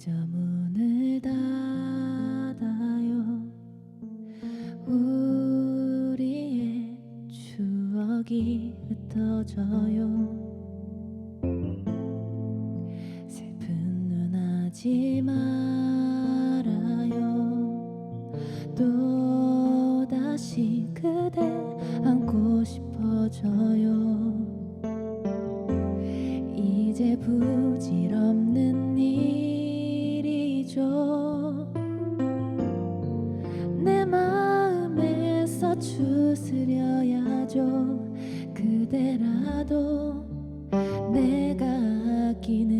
이제 문을 닫아요. 우리의 추억이 흩어져요. 슬픈 눈 하지 말아요. 또 다시 그대 안고 싶어져요. 이제 부질없는 추스려야 죠. 그대라도 내가 아끼는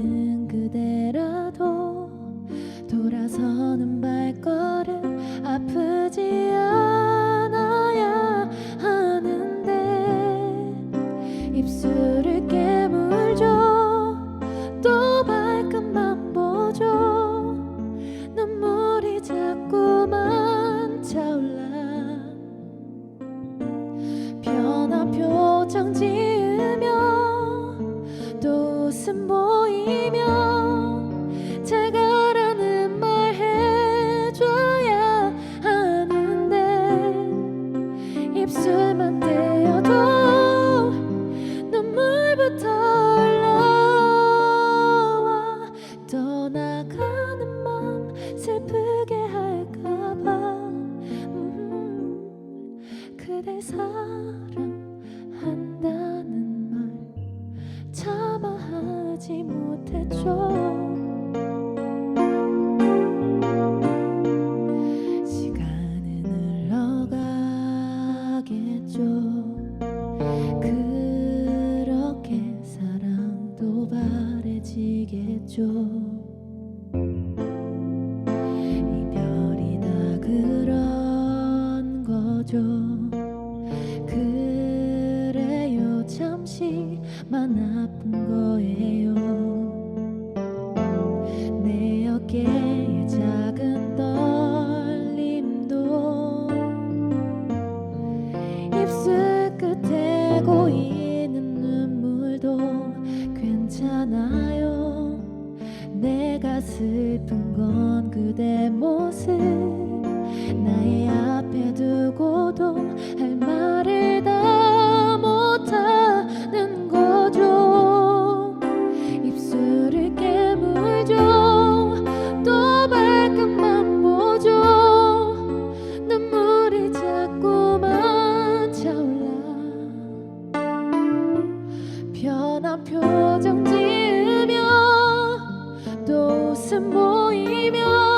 사랑한다는 말 차마 하지 못했죠. 바래지겠죠. 이별이 다 그런 거죠 만 아픈 거예요. 내 어깨에 작은 떨림도 입술 끝에 고이는 눈물도 괜찮아요. 내가 슬픈 건 그대 모습 나의 앞에 두고도 변한 표정 지으며 또 웃음 보이며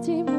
寂寞。